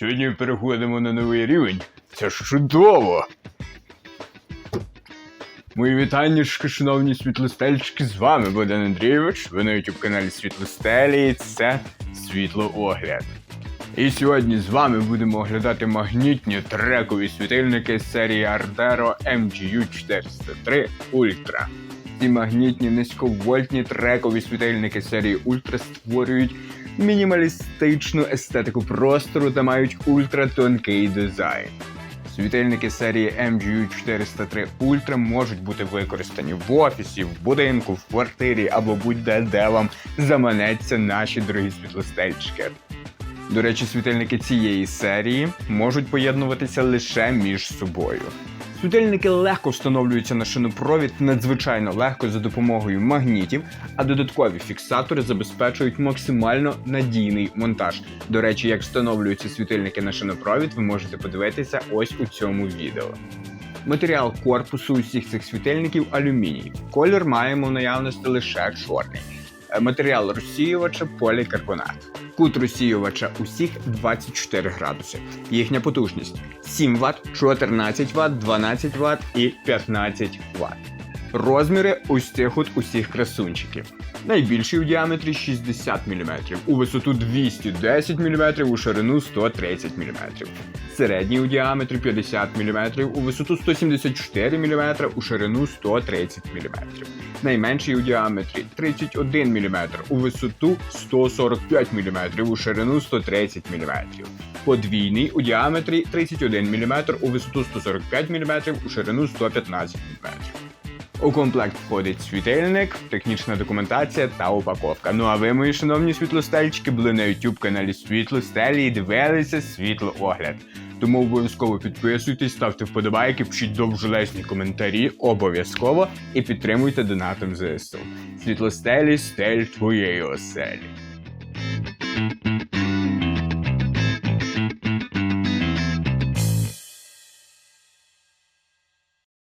Сьогодні переходимо на новий рівень. Це ж чудово! Мої вітання, шановні світлостельчики, з вами Богдан Андрійович. Ви на youtube каналі Світлостелі і це Світлоогляд. І сьогодні з вами будемо оглядати магнітні трекові світильники з серії Ardero MGU 403 Ultra. Ці магнітні низьковольтні трекові світильники серії Ultra створюють мінімалістичну естетику простору та мають ультратонкий дизайн. Світильники серії MGU 403 Ultra можуть бути використані в офісі, в будинку, в квартирі або будь-де, де вам заманеться наші дорогі світлостельчики. До речі, світильники цієї серії можуть поєднуватися лише між собою. Світильники легко встановлюються на шинопровід надзвичайно легко за допомогою магнітів, а додаткові фіксатори забезпечують максимально надійний монтаж. До речі, як встановлюються світильники на шинопровід, ви можете подивитися ось у цьому відео. Матеріал корпусу усіх цих світильників алюміній. Колір маємо в наявності лише чорний. Е, Матеріал розсіювача полікарбонат. Кут розсіювача усіх 24 градуси. Їхня потужність 7 Вт, 14 Вт, 12 Вт і 15 Вт. Розміри ось цих от усіх красунчиків. Найбільший у діаметрі 60 мм, у висоту 210 мм, у ширину 130 мм. Середній у діаметрі 50 мм, у висоту 174 мм, у ширину 130 мм. Найменший у діаметрі 31 мм, у висоту 145 мм, у ширину 130 мм. Подвійний у діаметрі 31 мм, у висоту 145 мм, у ширину 115 мм. У комплект входить світильник, технічна документація та упаковка. Ну а ви, мої шановні світлостельчики, були на YouTube каналі Світлостелі і дивилися світлоогляд. Тому обов'язково підписуйтесь, ставте вподобайки, пишіть довжелезні коментарі, обов'язково і підтримуйте донатом ЗСУ. Світлостелі, стель твоєї оселі.